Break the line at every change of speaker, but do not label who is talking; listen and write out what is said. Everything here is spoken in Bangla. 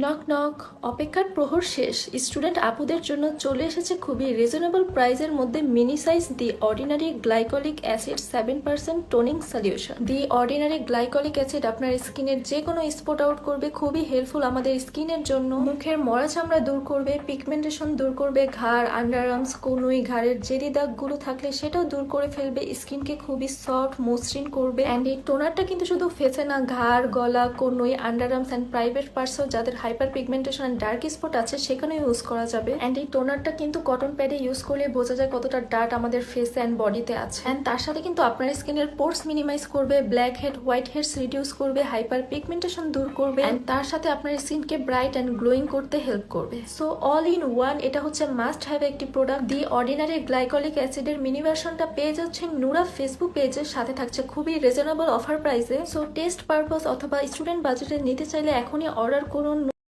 নক নক অপেক্ষার প্রহর শেষ। স্টুডেন্ট আপুদের জন্য চলে এসেছে খুবই রিজনেবল প্রাইজের মধ্যে mini size the ordinary glycolic acid seven percent toning solution the ordinary glycolic acid আপনার স্কিনের যে কোনো স্পট আউট করবে, খুবই হেল্পফুল আমাদের স্কিনের জন্য। মুখের মরা চামড়া দূর করবে পিগমেন্টেশন দূর করবে, ঘাড় আর্মস কনুই, ঘাড়ের জেরি দাগগুলো থাকলে সেটাও দূর করে ফেলবে, স্কিনকে খুবই সফট মসৃণ করবে। অ্যান্ড এই টোনারটা কিন্তু শুধু ফেসে না, ঘাড়, গলা, কনুই আর্মস অ্যান্ড প্রাইভেট পার্টসও যাদের hyper pigmentation and dark spot আছে সেখানে ইউজ করা যাবে। অ্যান্ড এই টোনারটা কিন্তু কটন প্যাডে ইউজ করলে বোঝা যায় কতটা ডার্ট আমাদের ফেসে অ্যান্ড বডিতে আছে। অ্যান্ড তার সাথে কিন্তু আপনার স্কিনের পোর্স মিনিমাইজ করবে black head white heads reduce করবে হাইপার পিগমেন্টেশন দূর করবে। অ্যান্ড তার সাথে আপনার স্কিনকে ব্রাইট অ্যান্ড গ্লোয়িং করতে হেল্প করবে। সো অল ইন ওয়ান এটা হচ্ছে মাস্ট হ্যাভ একটি প্রোডাক্ট দি অর্ডিনারি গ্লাইকলিক অ্যাসিডের মিনি ভার্সনটা পেয়ে যাচ্ছেন নুরা ফেসবুক পেজের সাথে থাকছে খুবই রিজনেবল অফার প্রাইসে সো টেস্ট পারপাস অথবা স্টুডেন্ট বাজেটে নিতে চাইলে এখনই অর্ডার করুন